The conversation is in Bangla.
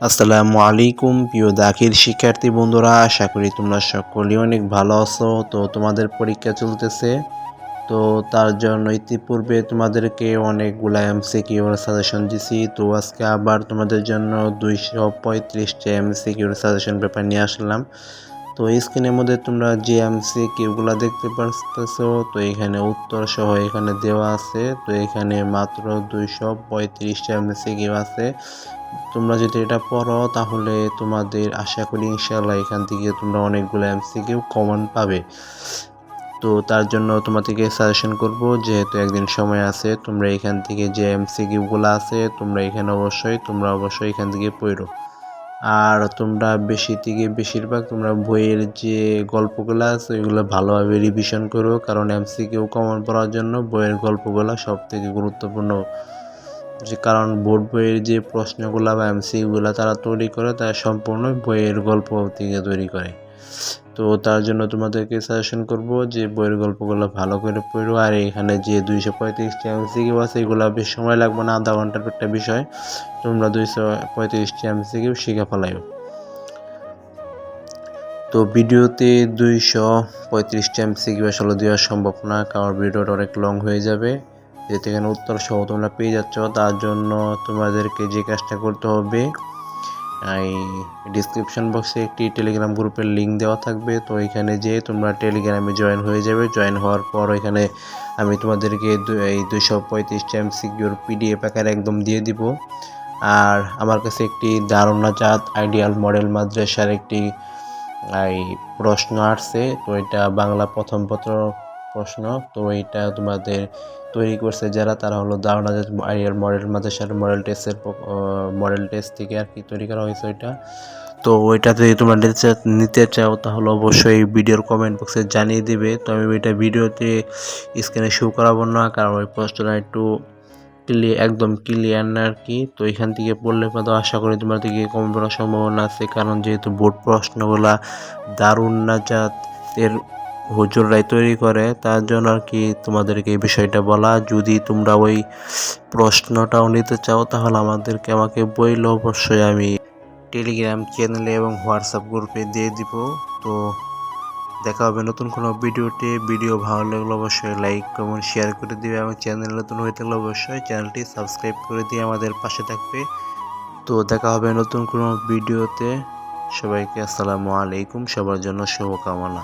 আসসালামু আলাইকুম, প্রিয় দাখিল শিক্ষার্থী বন্ধুরা, আশা করি তোমরা সকলেই অনেক ভালো আছো। তো তোমাদের পরীক্ষা চলতেছে। তো তার জন্য ইতিপূর্বে তোমাদেরকে অনেকগুলা এমসিকিউর সাজেশন দিছি। তো আজকে আবার তোমাদের জন্য দুইশো পঁয়ত্রিশটা এম এমসিকিউর সাজেশন পেপার নিয়ে আসলাম। তো স্ক্রিনের মধ্যে তোমরা যে এমসি কিউগুলো দেখতে পারতেছো, তো এখানে উত্তর সহ এখানে দেওয়া আছে। তো এখানে মাত্র দুইশো পঁয়ত্রিশটা এমসি কিউ আছে। তোমরা যদি এটা পড়ো, তাহলে তোমাদের আশা করি ইনশাল্লাহ এখান থেকে তোমরা অনেকগুলো এমসি কিউ কমন পাবে। তো তার জন্য তোমাদেরকে সাজেশন করব, যেহেতু একদিন সময় আছে, তোমরা এখান থেকে যে এমসি কিউগুলো আছে, তোমরা এখানে অবশ্যই, তোমরা অবশ্যই এখান থেকে পড়ো। আর তোমরা বেশি থেকে বেশিরভাগ তোমরা বইয়ের যে গল্পগুলো আছে, ওইগুলো ভালোভাবে রিভিশন করো। কারণ এমসিকিউ কমন পড়ার জন্য বইয়ের গল্পগুলো সব থেকে গুরুত্বপূর্ণ। যে কারণ বোর্ড বইয়ের যে প্রশ্নগুলো বা এমসিগুলো তারা তৈরি করে, তারা সম্পূর্ণ বইয়ের গল্প থেকে তৈরি করে। তো তার জন্য তোমাদেরকে সাজেশন করব যে বইয়ের গল্পগুলো ভালো করে পড়ো। আর এখানে যে দুইশো পঁয়ত্রিশটি এমসিকিউ আছে, এগুলো বেশ সময় লাগবে না, আধা ঘণ্টার একটা বিষয়। তোমরা দুইশো পঁয়ত্রিশটি এমসিকিউ শিখে ফেলাইও। তো ভিডিওতে দুইশো পঁয়ত্রিশটি এমসিকিউ আসলে দেওয়া সম্ভব না, কারণ ভিডিওটা অনেক লং হয়ে যাবে। যেহেতু এখানে উত্তর সহ তোমরা পেয়ে যাচ্ছ। তার জন্য তোমাদেরকে যে কাজটা করতে হবে ডিসক্রিপশন বক্সে একটি টেলিগ্রাম গ্রুপের লিঙ্ক দেওয়া থাকবে। তো এখানে যে তোমরা টেলিগ্রামে জয়েন হয়ে যাবে জয়েন হওয়ার পর এখানে আমি তোমাদেরকে এই দুইশো পঁয়ত্রিশটা এমসিকিউর পিডিএফ আকারে একদম দিয়ে দিব। আর আমার কাছে একটি দারুণা জাত আইডিয়াল মডেল মাদ্রাসার একটি, এই প্রশ্ন আসছে। তো এটা বাংলা প্রথম পত্র প্রশ্ন। তো এটা তোমাদের তৈরি করছে, যারা তারা হলো দারুণা আইডিয়াল মডেল, মাদ্রাসার মডেল টেস্টের মডেল টেস্ট থেকে আর কি তৈরি করা হয়েছে ওইটা। তো ওইটা যদি তোমরা নিতে চাও তাহলে অবশ্যই ভিডিওর কমেন্ট বক্সে জানিয়ে দিবে। তো আমি ওইটা ভিডিওতে স্ক্রিনে শো করাবো না, কারণ ওই প্রশ্নটা একটু ক্লিয়ার একদম ক্লিয়ার না আর কি। তো এখান থেকে পড়লে তো আশা করি তোমার দিকে কম পড়ার সম্ভাবনা আছে, কারণ যেহেতু বোর্ড প্রশ্নগুলা দারুণ নাজাত এর হুজুররাই তৈরি করে, তার জন্য আর কি তোমাদেরকে এই বিষয়টা বলা। যদি তোমরা ওই প্রশ্নটাও নিতে চাও, তাহলে আমাদেরকে আমাকে বইলে, অবশ্যই আমি টেলিগ্রাম চ্যানেলে এবং হোয়াটসঅ্যাপ গ্রুপে দিয়ে দিব। তো দেখা হবে নতুন কোনো ভিডিওতে। ভিডিও ভালো লাগলে অবশ্যই লাইক কমেন্ট শেয়ার করে দিবে এবং চ্যানেল নতুন হয়ে থাকলে অবশ্যই চ্যানেলটি সাবস্ক্রাইব করে দিয়ে আমাদের পাশে থাকবে। তো দেখা হবে নতুন কোনো ভিডিওতে। সবাইকে আসসালামু আলাইকুম। সবার জন্য শুভকামনা।